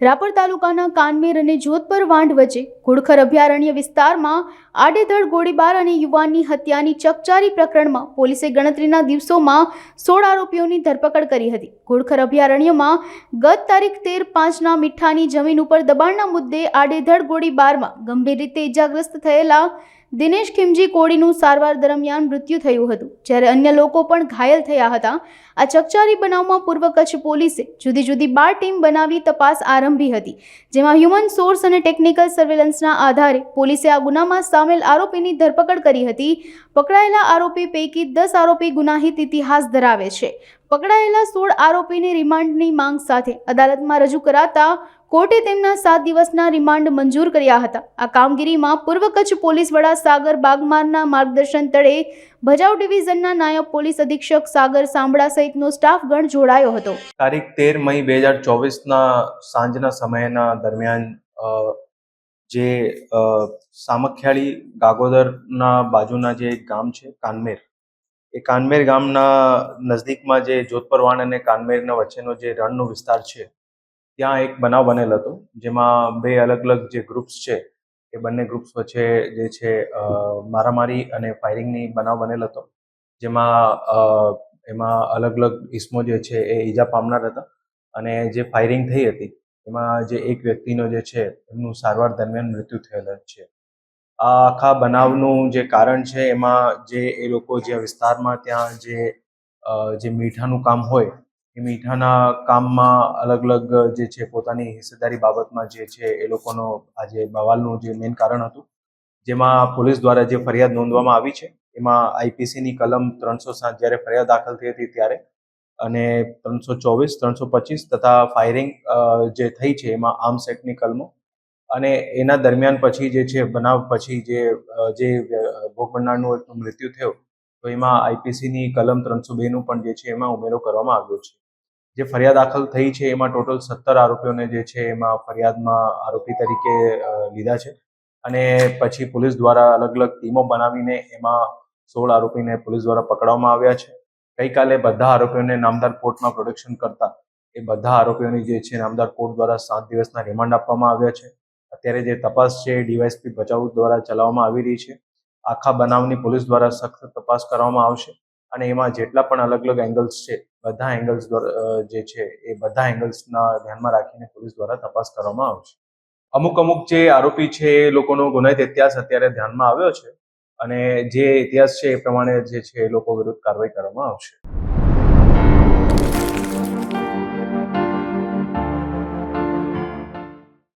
રાપર તાલુકાના કાનમેર અને જોધપર વાંઢ વચ્ચે ઘોડખર અભયારણ્ય વિસ્તારમાં આડેધડ ગોળીબાર અને યુવાનની હત્યાની ચકચારી પ્રકરણમાં પોલીસે ગણતરીના દિવસોમાં સોળ આરોપીઓની ધરપકડ કરી હતી. ઘોડખર અભયારણ્યમાં ગત તારીખ તેર પાંચના મીઠાની જમીન ઉપર દબાણના મુદ્દે આડેધડ ગોળીબારમાં ગંભીર રીતે ઇજાગ્રસ્ત થયેલા દિનેશ ખીમજી કોડીનું સારવાર દરમિયાન મૃત્યુ થયું હતું. જ્યારે અન્ય લોકો પણ ઘાયલ થયા હતા. આ ચકચારી બનાવમાં પૂર્વ કચ્છ પોલીસે જુદી જુદી બાર ટીમ બનાવી તપાસ આરંભી હતી. જેમાં હ્યુમન સોર્સ અને ટેકનિકલ સર્વેલન્સના આધારે પોલીસે આ ગુનામાં સામેલ આરોપીની ધરપકડ કરી હતી. પકડાયેલા આરોપી પૈકી દસ આરોપી ગુનાહિત ઇતિહાસ ધરાવે છે. પકડાયેલા સોળ આરોપીને રિમાન્ડની માંગ સાથે અદાલતમાં રજૂ કરાતા કોર્ટે તેમના સાત દિવસના રિમાન્ડ મંજૂર કર્યા હતા. આ કામગીરીમાં પૂર્વ કચ્છ પોલીસ વડા સાગર બાગમારના માર્ગદર્શન તળે ભજાઉ ડિવિઝનના નાયબ પોલીસ અધિક્ષક સાગર સાંભળા સહિતનો સ્ટાફ ગણ જોડાયો હતો. તારીખ તેર મઈ બે હજાર ચોવીસના સાંજના સમયના દરમિયાન જે સામખિયાળી ગાગોદરના બાજુના જે ગામ છે, કાનમેર એ કાનમેર ગામના નજદીકમાં જે જોધપરવાણ અને કાનમેરના વચ્ચેનો જે રણનો વિસ્તાર છે, ત્યાં એક બનાવ બનેલ હતો, જેમાં બે અલગ અલગ જે ગ્રુપ્સ છે, એ બંને ગ્રુપ્સ વચ્ચે જે છે મારામારી અને ફાયરિંગની બનાવ બનેલ હતો, જેમાં એમાં અલગ અલગ ઇસમો જે છે એ ઈજા પામનાર હતા અને જે ફાયરિંગ થઈ હતી, એમાં જે એક વ્યક્તિનો જે છે, એમનું સારવાર દરમિયાન મૃત્યુ થયેલ છે. આ આખા બનાવનું જે કારણ છે, એમાં જે એ લોકો જે વિસ્તારમાં ત્યાં જે જે મીઠાનું કામ હોય, એ મીઠાના કામમાં અલગ અલગ જે છે, પોતાની હિસ્સેદારી બાબતમાં જે છે, એ લોકોનો આ જે બવાલનું જે મેઇન કારણ હતું. જેમાં પોલીસ દ્વારા જે ફરિયાદ નોંધવામાં આવી છે, એમાં આઈપીસીની કલમ ત્રણસો સાત જ્યારે ફરિયાદ દાખલ થઈ હતી ત્યારે, અને ત્રણસો ચોવીસ, ત્રણસો પચીસ તથા ફાયરિંગ જે થઈ છે, એમાં આર્મ્સ એક્ટની કલમો અને એના દરમિયાન પછી જે છે, બનાવ પછી જે જે ભોગ બનનારનું મૃત્યુ થયું, તો એમાં આઈપીસીની કલમ ત્રણસો બેનું પણ જે છે, એમાં ઉમેરો કરવામાં આવ્યો છે. જે ફરિયાદ દાખલ થઈ છે, એમાં ટોટલ સત્તર આરોપીઓને જે છે, એમાં ફરિયાદમાં આરોપી તરીકે લીધા છે. અને પછી પોલીસ દ્વારા અલગ અલગ ટીમો બનાવીને એમાં સોળ આરોપીને પોલીસ દ્વારા પકડવામાં આવ્યા છે. ગઈકાલે બધા આરોપીઓને નામદાર કોર્ટમાં પ્રોડક્શન કરતા એ બધા આરોપીઓની જે છે, નામદાર કોર્ટ દ્વારા સાત દિવસના રિમાન્ડ આપવામાં આવ્યા છે. અત્યારે જે તપાસ છે, ડીવાયસપી ભચાઉ દ્વારા ચલાવવામાં આવી રહી છે. આખા બનાવની પોલીસ દ્વારા સખત તપાસ કરવામાં આવશે અને એમાં જેટલા પણ અલગ અલગ એંગલ્સ છે, બધા એંગલ્સ જે છે, એ બધા એંગલ્સના ધ્યાનમાં રાખીને પોલીસ દ્વારા તપાસ કરવામાં આવશે. અમુક અમુક જે આરોપી છે, એ લોકોનો ગુનાહિત ઇતિહાસ અત્યારે ધ્યાનમાં આવ્યો છે અને જે ઇતિહાસ છે, એ પ્રમાણે જે છે, એ લોકો વિરુદ્ધ કાર્યવાહી કરવામાં આવશે.